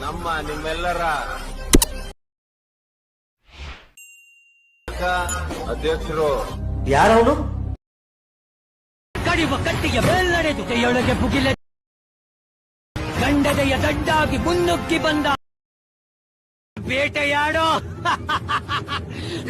ನಮ್ಮ ನಿಮ್ಮೆಲ್ಲರ ಅಧ್ಯಕ್ಷರು. ಯಾರವನು? ಕಡಿವ ಕಟ್ಟಿಗೆ ಮೇಲ್ನಡೆದು ಕೈಯೊಳಗೆ ಬುಗಿಲೆ ಗಂಡದೆಯ ದಡ್ಡಾಗಿ ಮುನ್ನುಗ್ಗಿ ಬಂದ ಬೇಟೆಯಾಡೋ.